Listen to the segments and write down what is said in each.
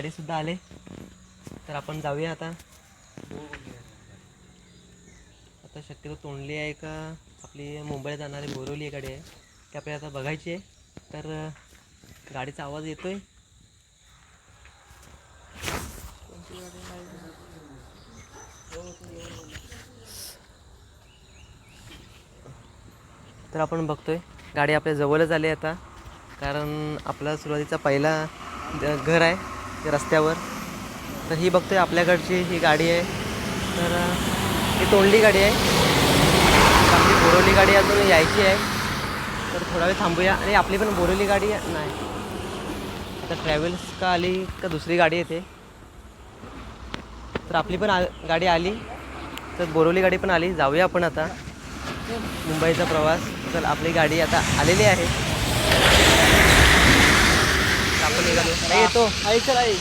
गाडी सुद्धा गाडीसुद्धा आले. तर आपण जाऊया आता. आता शक्यतो तोंडली आहे का आपली मुंबईला जाणारी बोरवली गाडी आहे. ती आपल्याला आता बघायची आहे. तर गाडीचा आवाज येतोय. तर आपण बघतोय गाडी आपल्या जवळच आली आता. कारण आपला सुरुवातीचा पहिला ज- घर आहे. रस्त्यावर. तर ही बघतोय आपल्याकडची ही गाडी आहे. तर ही तोंडली गाडी आहे. आपली बोरवली गाडी अजून यायची आहे. तर थोडा वेळ थांबूया. आणि आपली पण बोरवली गाडी नाही. आता ट्रॅव्हल्स का आली का दुसरी गाडी येते. तर आपली पण आ गाडी आली. तर बोरवली गाडी पण आली. जाऊया आपण आता. मुंबईचा प्रवास. तर आपली गाडी आता आलेली आहे. येतो आई येतो आई.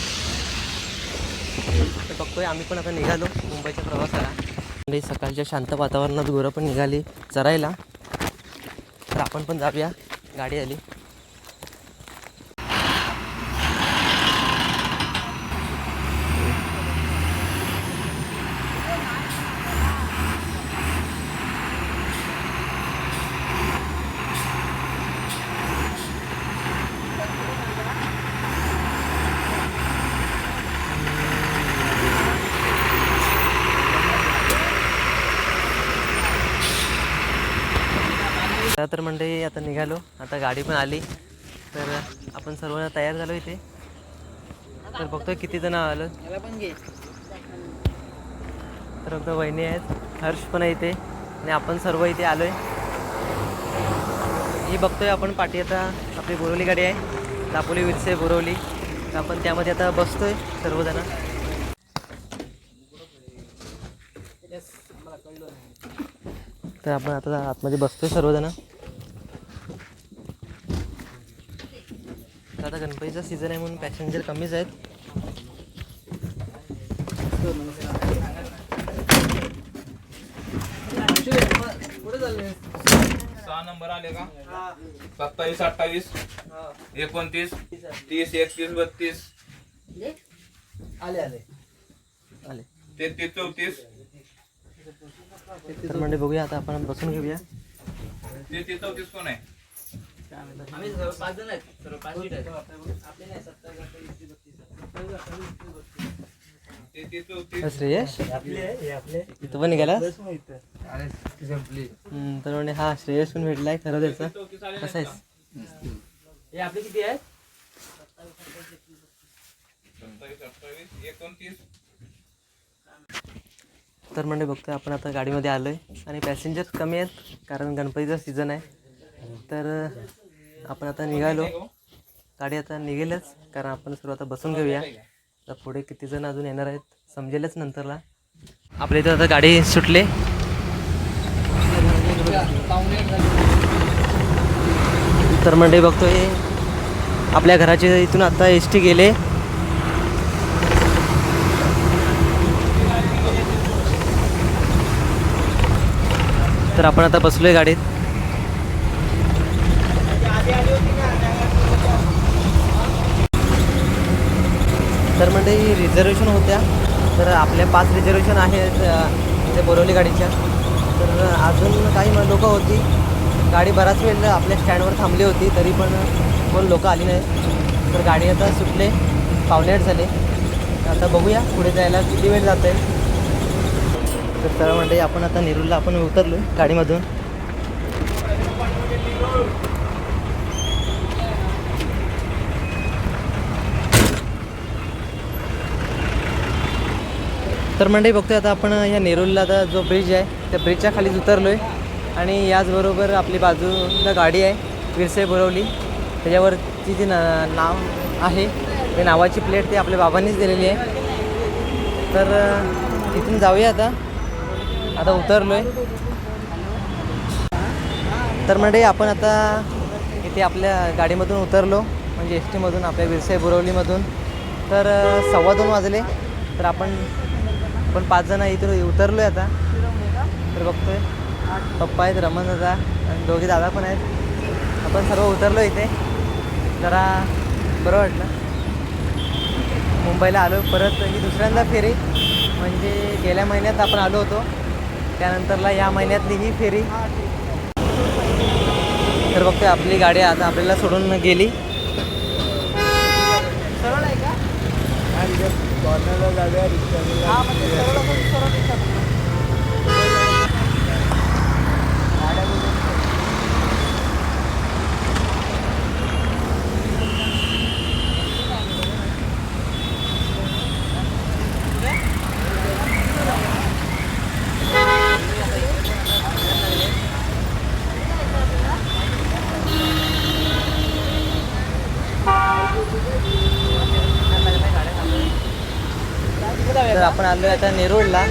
तर बघतोय आम्ही पण आता निघालो मुंबईच्या प्रवासाला. म्हणजे सकाळच्या शांत वातावरणात गुरं पण निघाली चरायला. तर आपण पण जाऊया गाडी आली. तर मंडळी आता निघालो. आता गाडी पण आली. तर आपण सर्व तयार झालो इथे. तर बघतोय किती जण आलो. पण घे तर बघतो वहिनी आहेत. हर्ष पण आहे इथे. आणि आपण सर्व इथे आलोय. ही बघतोय आपण पाठी आता आपली बोरवली गाडी आहे. दापोली विरसे बोरवली. तर आपण त्यामध्ये आता बसतोय सर्वजण. येस तर आपण आता आतमध्ये बसतोय सर्वजण तर आता गणपतीचा सीझन आहे म्हणून पॅसेंजर कमीच आहेत. सहा नंबर आले का? सत्तावीस अठ्ठावीस एकोणतीस तीस एकतीस बत्तीस. आले. आले आले तेहतीस चौतीस. म्हणजे बघूया आता आपण बसून घेऊया. तेहतीस चौतीस कोण आहे? आम्ही पाच जण आहेत सर्व पाच सीट आहेत आपले नाही श्रेयश आपले इथं पण निघाला? तर म्हणे हा श्रेयस पण भेटलाय खरं त्याचं. कसं आहेस? हे आपले किती आहेत तर म्हणजे बघतोय आपण आता गाडीमध्ये आलोय आणि पॅसेंजर कमी आहेत कारण गणपतीचा सीझन आहे. तर आपण आता निघालो. गाडी आता निघेलच कारण आपण सर्व आता बसून घेऊया. तर पुढे किती जण अजून येणार आहेत समजेलच नंतरला. आपल्या इथं आता गाडी सुटले. तर म्हणजे बघतोय. आपल्या घराच्या इथून आता एस टी गेले. तर आपण आता बसलोय गाडीत. तर म्हणजे रिझर्वेशन होत्या. तर आपल्या पाच रिझर्वेशन आहेत म्हणजे इथे बोरवली गाडीच्या. तर अजून काही लोक होती. गाडी बराच वेळ आपल्या स्टँडवर थांबली होती तरी पण कोण लोक आली नाही तर गाडी आता सुटले पावणे आठ झाले. आता बघूया पुढे जायला किती वेळ जात आहे तर सरळ म्हणजे आपण आता नेरूरला आपण उतरलो गाडीमधून. तर मंडळी बघतोय आता आपण या नेरूलला आता जो ब्रिज आहे त्या ब्रिजच्या खालीच उतरलो आहे आणि याचबरोबर आपली बाजूला गाडी आहे विरसे बोरवली त्याच्यावरची जी ना नाव आहे ते नावाची प्लेट ते आपल्या बाबांनीच दिलेली आहे. तर इथून जाऊया आता. आता उतरलो आहे तर मंडळी आपण आता इथे आपल्या गाडीमधून उतरलो म्हणजे एस टीमधून आपल्या विरसाई बोरवलीमधून तर सव्वा दोन वाजले. तर आपण आपण पाच जण इथून उतरलो आहे आता. तर बघतोय. पप्पा आहेत रमण दादा आणि दोघे दादा पण आहेत. आपण सर्व उतरलो इथे. जरा बरं वाटलं. मुंबईला आलो परत ही दुसऱ्यांदा फेरी. म्हणजे गेल्या महिन्यात आपण आलो होतो. त्यानंतरला या महिन्यातली ही फेरी. तर बघतोय आपली गाडी आता आपल्याला सोडून गेली सरळ आहे का हा, म्हणजे सरळ आपण सरळ दिसतात. गाड्या बघून. तर आपण आलो आहे आता नेरुळला.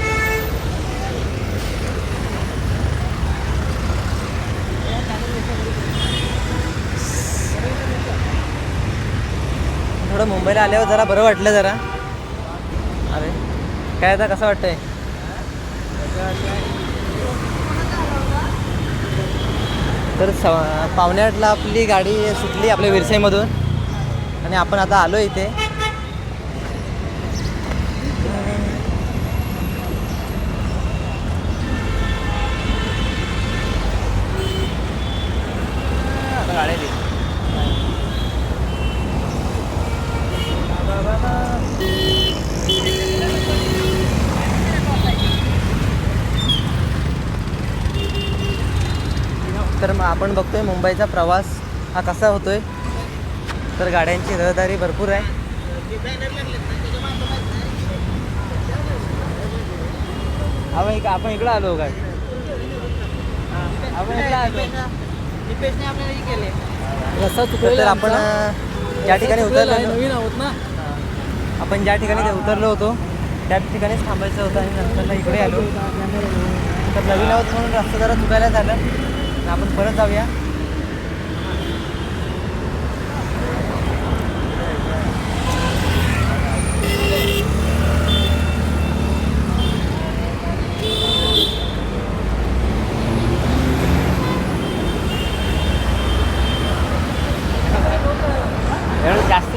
थोडं मुंबईला आल्यावर जरा बरं वाटलं जरा. अरे काय आता कसं वाटतंय? तर स पावणे आठला आपली गाडी सुटली आपल्या विरसाईमधून आणि आपण आता आलो इथे. तर मग आपण बघतोय मुंबईचा प्रवास हा कसा होतोय. तर गाड्यांची रहदारी भरपूर आहे. आपण इक- आपण इकडं आलो काय? आपण इकडं आलो. तर आपण ज्या ठिकाणी उतरलो नवीन आहोत ना. आपण ज्या ठिकाणी उतरलो होतो त्या ठिकाणीच थांबायचं होतं आणि नंतरला इकडे आलो. तर नवीन आहोत म्हणून रस्ता जरा चुकायला झालं. आपण परत जाऊया एवढं जास्त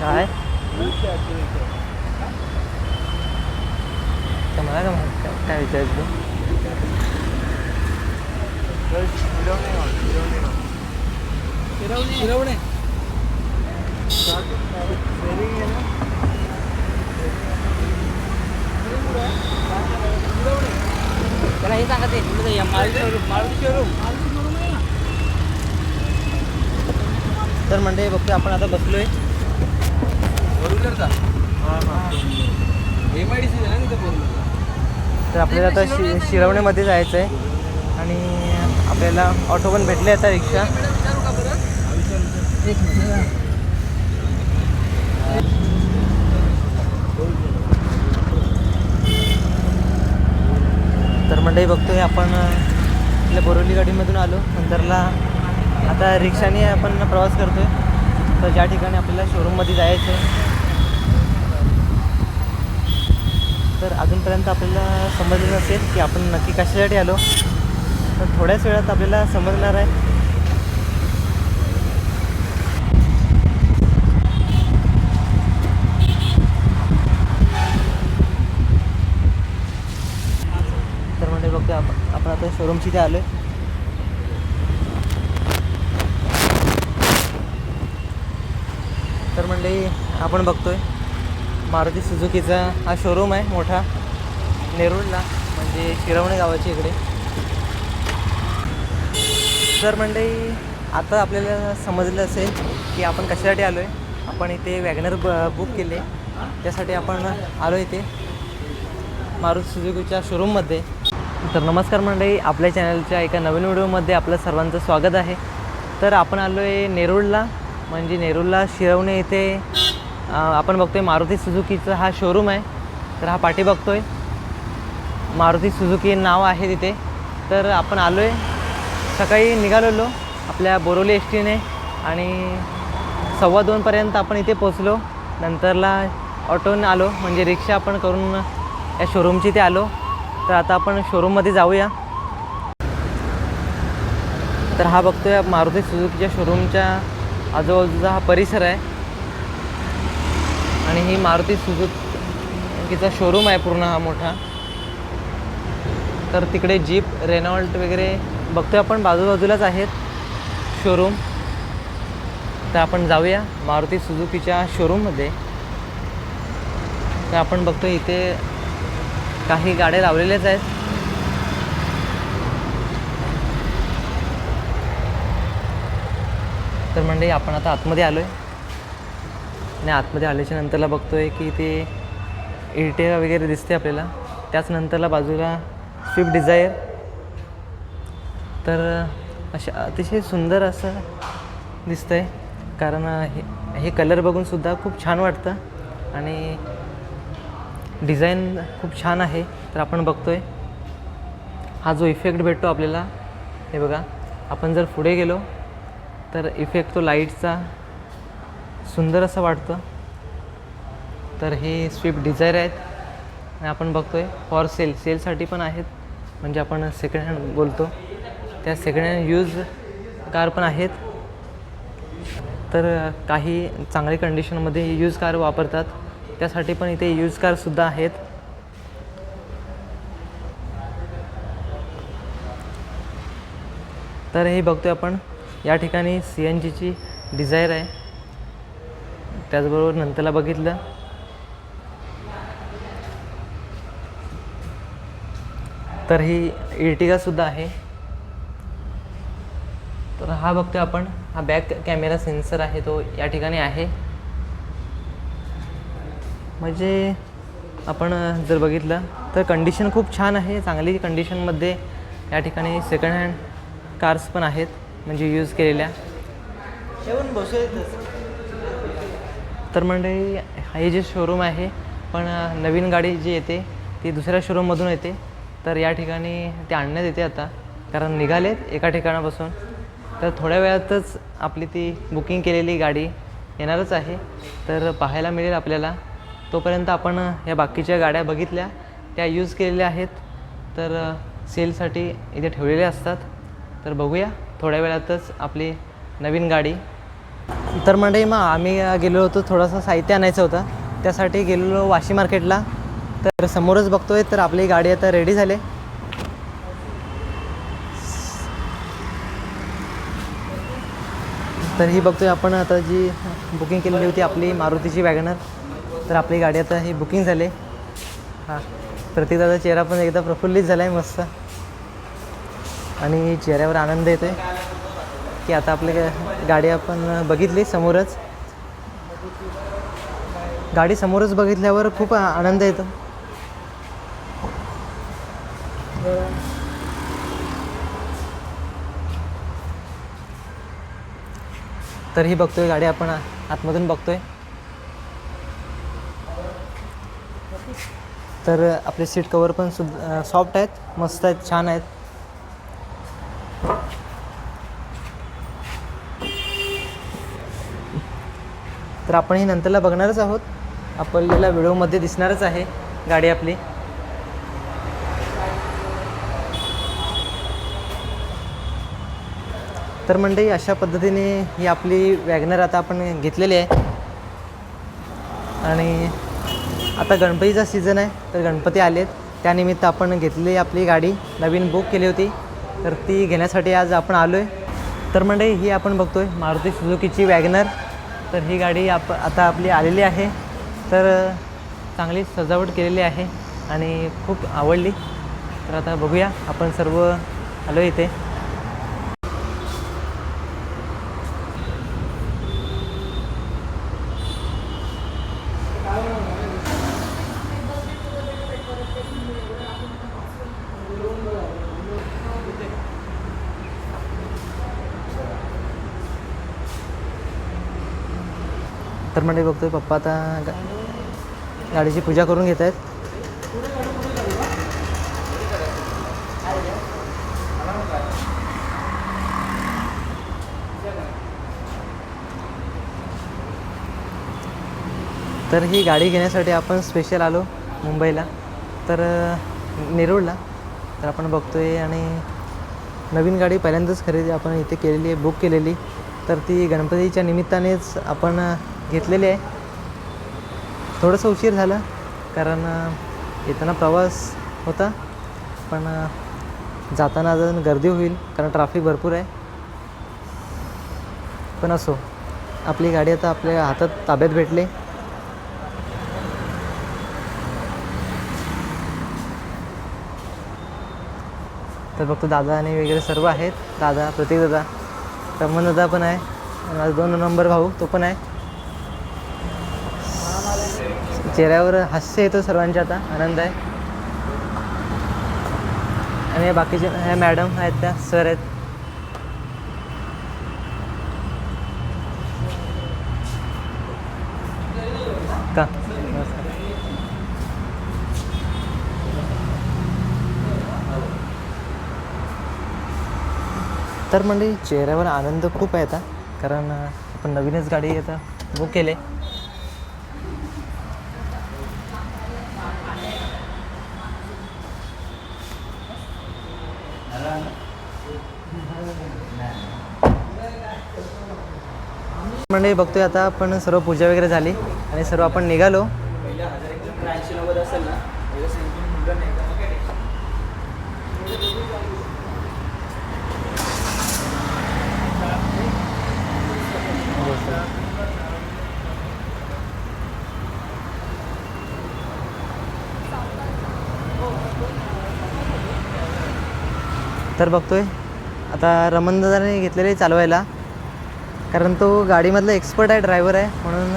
काय तर मला काय माहीत काय- काय विचारायचं तू? शिरवणे त्याला हे सांगा ते मारुती शोरूम मारुती शोरूम तर म्हणजे बघतोय आपण आता बसलोय एम आय डी सी ना तिथं फोर तर आपल्याला आता शि शिरवणीमध्ये जायचं आहे आणि आपल्याला ऑटो पण भेटले आता रिक्षा. तर मंडळी बघतोय आपण आपल्या बोरिवली गाडीमधून आलो. नंतरला आता रिक्षाने आपण प्रवास करतोय. तर ज्या ठिकाणी आपल्याला शोरूममध्ये जायचं आहे तर अजूनपर्यंत आपल्याला समजलं नसेल की आपण नक्की कशासाठी आलो. तर थोड्याच वेळात आपल्याला समजणार आहे. तर म्हणजे बघतो आप- आपण आता शोरूमची ते आलो आहे तर म्हणजे आपण बघतोय. मारुती सुझुकीचा हा शोरूम आहे मोठा. नेरूळला म्हणजे शिरवणे गावाच्या इकडे. तर मंडळी आता आपल्याला समजलं असेल की आपण कशासाठी आलो आहे आपण इथे वॅगनर ब बुक केले. त्यासाठी आपण आलो इथे. मारुती सुझुकीच्या शोरूममध्ये तर नमस्कार मंडळी आपल्या चॅनलच्या एका नवीन व्हिडिओमध्ये आपलं सर्वांचं स्वागत आहे. तर आपण आलो आहे नेरूळला म्हणजे नेरूळला शिरवणे इथे आपण बघतोय मारुती सुझुकीचा हा शोरूम आहे. तर हा पाठी बघतोय. मारुती सुझुकी नाव आहे तिथे. तर आपण आलो आहे सकाळी निघालेलो आपल्या बोरोली एस टीने आणि सव्वा दोनपर्यंत आपण इथे पोचलो नंतरला ऑटोने आलो म्हणजे रिक्षा आपण करून या शोरूमची इथे आलो. तर आता आपण शोरूममध्ये जाऊया. तर हा बघतोय मारुती सुझुकीच्या शोरूमच्या आजूबाजूचा हा परिसर आहे. आणि ही मारुती सुजुकीचा शोरूम आहे पूर्ण हा मोठा. तर तिकडे जीप रेनॉल्ट वगैरे बघतोय आपण बाजूबाजूलाच आहेत शोरूम तर आपण जाऊया मारुती सुजुकीच्या शोरूममध्ये तर आपण बघतो इथे काही गाड्या लावलेल्याच आहेत. तर म्हणजे आपण आता आतमध्ये आलो आहे आणि आतमध्ये आल्याच्या नंतरला बघतो आहे की ते इर्टिगा वगैरे दिसते आपल्याला. त्याच नंतरला बाजूला स्विफ्ट डिझायर. तर अशा अतिशय सुंदर असं दिसतं आहे कारण हे हे कलर बघूनसुद्धा खूप छान वाटतं. आणि डिझाईन खूप छान आहे. तर आपण बघतो आहे हा जो इफेक्ट भेटतो आपल्याला हे बघा. आपण जर पुढे गेलो तर इफेक्ट तो लाईटचा सुंदर असं वाटतं. तर हे स्विफ्ट डिझायर आहेत. आणि आपण बघतो आहे फॉर सेल सेलसाठी पण आहेत. म्हणजे आपण सेकंड हँड बोलतो. त्या सेकंड हँड यूज कार पण आहेत. तर काही चांगल्या कंडिशनमध्ये यूज कार वापरतात. त्यासाठी पण इथे यूज कारसुद्धा आहेत. तर हे बघतोय आपण. या ठिकाणी सी एन जीची डिझायर आहे. त्याचबरोबर नंतरला बघितलं. तर ही इर्टिगासुद्धा आहे. तर हा बघतोय आपण. हा बॅक कॅमेरा सेन्सर आहे तो या ठिकाणी आहे. म्हणजे आपण जर बघितलं तर कंडिशन खूप छान आहे. चांगली कंडिशनमध्ये या ठिकाणी सेकंड हँड कार्स पण आहेत म्हणजे यूज केलेल्या. तर मंडळी हे जे शोरूम आहे पण नवीन गाडी जी येते ती दुसऱ्या शोरूममधून येते. तर या ठिकाणी ते आणण्यात येते आता कारण निघालेत एका ठिकाणापासून. तर थोड्या वेळातच आपली ती बुकिंग केलेली गाडी येणारच आहे. तर पाहायला मिळेल आपल्याला. तोपर्यंत आपण या बाकीच्या गाड्या बघितल्या त्या यूज केलेल्या आहेत. तर सेलसाठी इथे ठेवलेल्या असतात. तर बघूया थोड्या वेळातच आपली नवीन गाडी तर मंडळी मग आम्ही गेलो होतो थोडंसं साहित्य आणायचं होतं. त्यासाठी गेलेलो वाशी मार्केटला. तर समोरच बघतोय तर आपली गाडी आता रेडी झाली. तर ही बघतोय आपण आता जी बुकिंग केलेली होती आपली मारुतीची वॅगनर तर आपली गाडी आता ही बुकिंग झाली. हां प्रत्येकाचा चेहरा पण एकदा प्रफुल्लित झाला आहे मस्त. आणि चेहऱ्यावर आनंद येतो आहे की आता आपली गाडी आपण बघितली समोरच. गाडी समोरच बघितल्यावर खूप आनंद येतो. तर ही बघतोय गाडी आपण आतमधून बघतोय. तर आपले सीट कवर पण सुद्धा सॉफ्ट आहेत मस्त आहेत छान आहेत. तर आपण हे नंतरला बघणारच आहोत. आपल्याला व्हिडिओमध्ये दिसणारच आहे गाडी आपली. तर मंडळी अशा पद्धतीने ही आपली वॅगनर आता आपण घेतलेली आहे. आणि आता गणपतीचा सीझन आहे तर गणपती आलेत. त्यानिमित्त आपण घेतलेली आपली गाडी नवीन बुक केली होती. तर ती घेण्यासाठी आज आपण आलो आहे तर मंडळी ही आपण बघतो आहे मारुती सुझुकीची वॅगनर. तर ही गाडी आप आता आपली आलेली आहे. तर चांगली सजावट केलेली आहे आणि खूप आवडली. तर आता बघूया आपण सर्व आलो इथे. तर म्हणजे बघतोय पप्पा आता गा गाडीची पूजा करून घेत आहेत. तर ही गाडी घेण्यासाठी आपण स्पेशल आलो मुंबईला. तर नेरूळला. तर आपण बघतोय आणि नवीन गाडी पहिल्यांदाच खरेदी आपण इथे केलेली आहे बुक केलेली. तर ती गणपतीच्या निमित्तानेच आपण घेतलेली आहे. थोडंसं उशीर झालं कारण येताना प्रवास होता. पण जाताना अजून गर्दी होईल कारण ट्रॅफिक भरपूर आहे. पण असो आपली गाडी आता आपल्या हातात ताब्यात भेटली. तर बघतो दादा आणि वगैरे सर्व आहेत. दादा प्रतीक दादा रमण दादा पण आहे. माझा दोन नंबर भाऊ तो पण आहे. चेहऱ्यावर हास्य येतो सर्वांच्या आता आनंद आहे. आणि बाकीचे ह्या मॅडम आहेत त्या सर आहेत. का? तर म्हणजे चेहऱ्यावर आनंद खूप आहे आता कारण आपण नवीनच गाडी आता बुक केले. मंडळी बघतोय आता आपण सर्व पूजा वगैरे झाली आणि सर्व आपण निघालो. तर बघतोय आता रमण घेतलेले चालवायला. कारण तो गाडीमधला एक्सपर्ट आहे ड्रायव्हर आहे म्हणून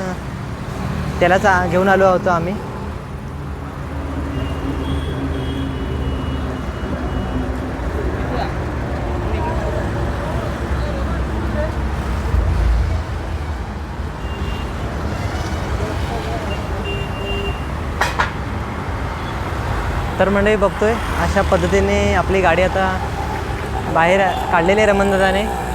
त्यालाच घेऊन आलो होतो आम्ही. तर मंडळी बघतोय अशा पद्धतीने आपली गाडी आता बाहेर काढलेली आहे रमणदादाने.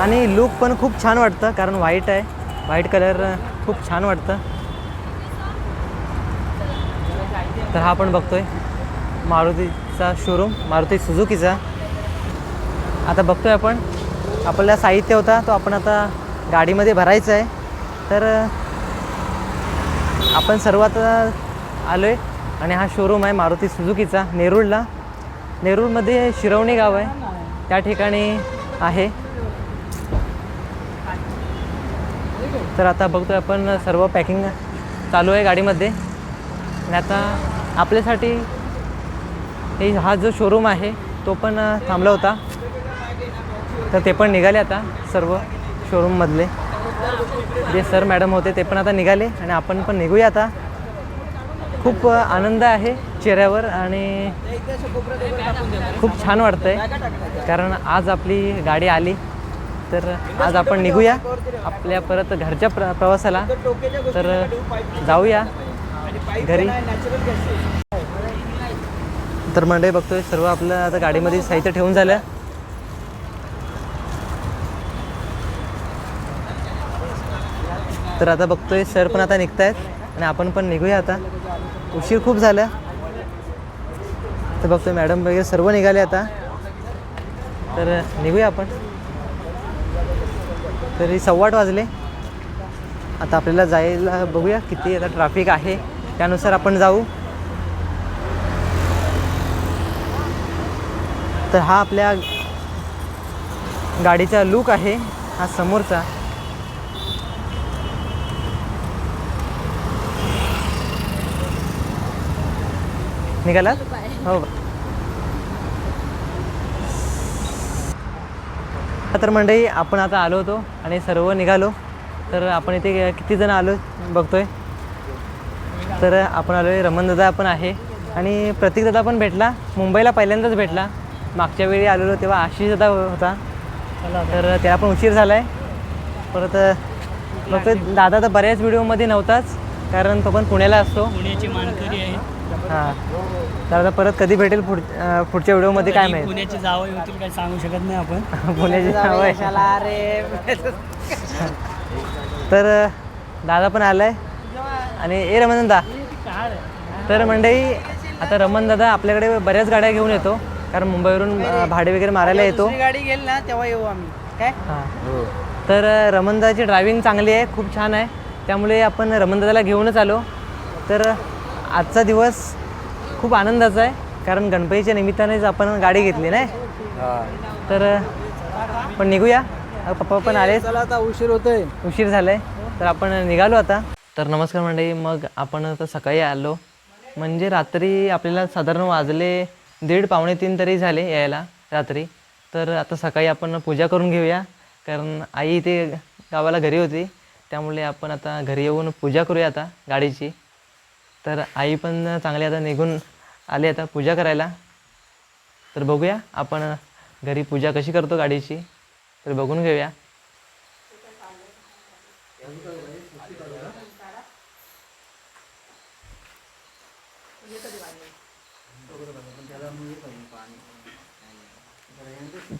आणि लुक पण खूप छान वाटतं कारण व्हाईट आहे. व्हाईट कलर खूप छान वाटतं. तर हा आपण बघतोय मारुतीचा शोरूम मारुती सुझुकीचा. आता बघतोय आपण आपल्याला साहित्य होता तो आपण आता गाडीमध्ये भरायचा आहे. तर आपण सर्वात आलो आहे आणि हा शोरूम आहे मारुती सुझुकीचा नेरूळला. नेरूळमध्ये शिरवणी गाव आहे. त्या ठिकाणी आहे. तर आता बघतोय आपण सर्व पॅकिंग चालू आहे गाडीमध्ये. आणि आता आपल्यासाठी हे हा जो शोरूम आहे तो पण थांबला होता. तर ते पण निघाले आता सर्व शोरूममधले जे सर मॅडम होते ते पण आता निघाले आणि आपण पण निघूया आता. खूप आनंद आहे चेहऱ्यावर आणि खूप छान वाटतंय. कारण आज आपली गाडी आली. तर आज आपण निघूया. आपल्या परत घरच्या प्र प्रवासाला. तर जाऊया घरी. तर मंडळी बघतोय सर्व आपलं आता गाडीमध्ये साहित्य ठेवून झालं. तर आता बघतोय सर पण आता निघतायत आणि आपण पण निघूया आता. उशीर खूप झाला. तर बघतोय मॅडम वगैरे सर्व निघाले आता. तर निघूया आपण. तरी सव्वाट वाजले. आता आपल्याला जायला बघूया किती आता ट्रॅफिक आहे. त्यानुसार आपण जाऊ. तर हा आपल्या गाडीचा लूक आहे. हा समोरचा. निघालात? हो. तर मंडळी आपण आता आलो होतो आणि सर्व निघालो. तर आपण इथे किती जण आलो बघतोय? तर आपण आलो आहे रमणदादा पण आहे. आणि प्रतीकदादा पण भेटला मुंबईला पहिल्यांदाच भेटला. मागच्या वेळी आलेलो तेव्हा आशिष दादा होता. तर त्याला पण उशीर झाला आहे परत बघतोय दादा तर बऱ्याच व्हिडिओमध्ये नव्हताच कारण तो पण पुण्याला असतो. पुण्याची मानकरी आहे. हां. तर आता परत कधी भेटेल पुढ पुढच्या व्हिडिओमध्ये काय माहीत? पुण्याची जावं होतील काय सांगू शकत नाही आपण. पुण्याची नाव आहे तर दादा पण आलाय. आणि ए रमण दादा तर मंडळी आता रमण दादा आपल्याकडे बऱ्याच गाड्या घेऊन येतो. कारण मुंबईवरून भाडे वगैरे मारायला येतो. गाडी गेली ना तेव्हा येऊ आम्ही. काय? हां. तर रमणदाची ड्रायव्हिंग चांगली आहे खूप छान आहे. त्यामुळे आपण रमणदादाला घेऊनच आलो. तर आजचा दिवस खूप आनंदाचा आहे. कारण गणपतीच्या निमित्तानेच आपण गाडी घेतली नाही? तर अ, आपण निघूया पप्पा पण आले चला आता उशीर होतोय. उशीर झालाय. तर आपण निघालो आता. तर नमस्कार मंडळी मग आपण आता सकाळी आलो. म्हणजे रात्री आपल्याला साधारण वाजले दीड पावणे तीन तरी झाले यायला रात्री. तर आता सकाळी आपण पूजा करून घेऊया. कारण आई इथे गावाला घरी होती. त्यामुळे आपण आता घरी येऊन पूजा करूया आता गाडीची. तर आई पण चांगली आता निघून आली आता पूजा करायला. तर बघूया आपण घरी पूजा कशी करतो गाडीची. तर बघून घेऊया.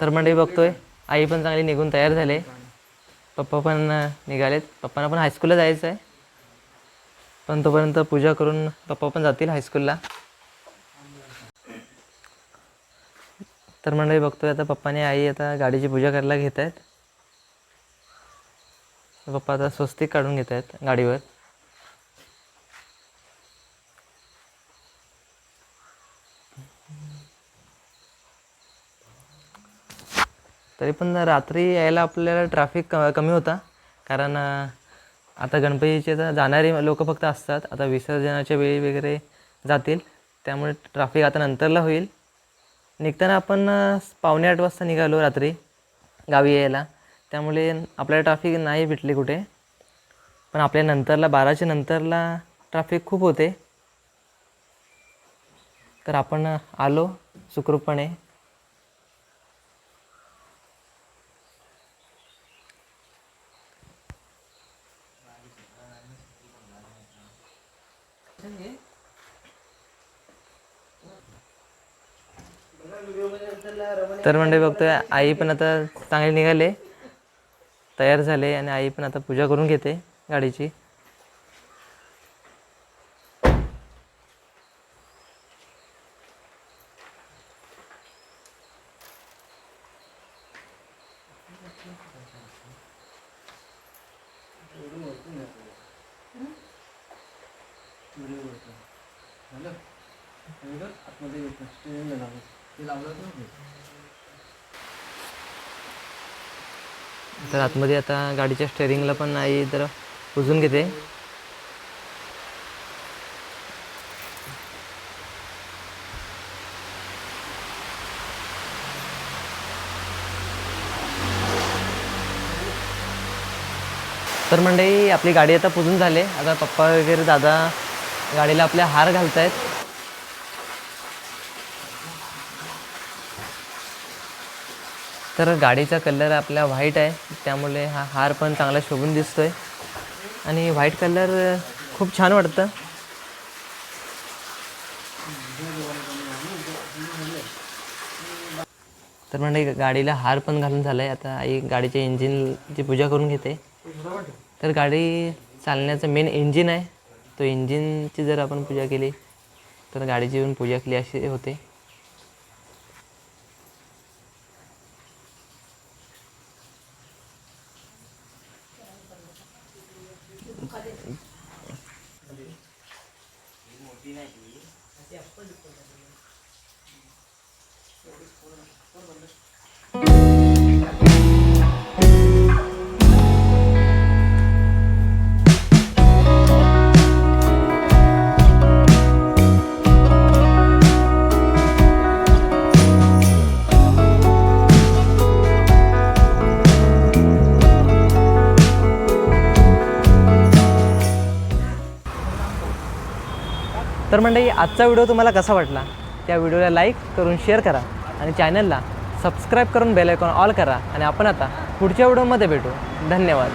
तर मंडळी बघतोय आई पण चांगली निघून तयार झाले. पप्पा पण निघालेत. पप्पांना पण हायस्कूलला जायचं आहे पण तोपर्यंत पूजा करून पप्पा पण जातील हायस्कूलला तर मंडळी बघतोय आता पप्पाने आई आता गाडीची पूजा करायला घेत आहेत. पप्पा आता स्वस्तिक काढून घेत आहेत गाडीवर. तरी पण रात्री यायला आपल्याला ट्रॅफिक क कमी होता. कारण आता गणपतीचे तर जाणारे लोक फक्त असतात. आता विसर्जनाच्या वेळी वगैरे जातील. त्यामुळे ट्राफिक आता नंतरला होईल. निघताना आपण पावणे आठ वाजता निघालो रात्री गावी यायला. त्यामुळे आपल्याला ट्राफिक नाही भेटली कुठे. पण आपल्या नंतरला बाराच्या नंतरला ट्राफिक खूप होते. तर आपण आलो सुखरूपपणे. तर म्हणजे बघतोय आई पण आता चांगले निघाले. तयार झाले आणि आई पण आता पूजा करून घेते गाडीची. आतमध्ये आता गाडीच्या स्टेअरिंगला पण आई तर पुजून घेते. तर मंडळी आपली गाडी आता पुजून झाले. आता पप्पा वगैरे दादा गाडीला आपल्या हार घालत आहेत तर गाडीचा कलर आपला व्हाईट आहे. त्यामुळे हा हार पण चांगला शोभून दिसतो आहे आणि व्हाईट कलर खूप छान वाटतं. तर म्हणजे गाडीला हार पण घालून झाला आहे आता आई गाडीच्या इंजिनची पूजा करून घेते. तर गाडी चालण्याचं मेन इंजिन आहे. तो इंजिनची जर आपण पूजा केली तर गाडीची पण पूजा केली अशी होते. तर मंडळी आजचा व्हिडिओ तुम्हाला कसा वाटला? त्या व्हिडिओला लाईक करून शेअर करा आणि चॅनलला सबस्क्राईब करून बेल आयकॉन ऑल करा. आणि आपण आता पुढच्या व्हिडिओमध्ये भेटू. धन्यवाद.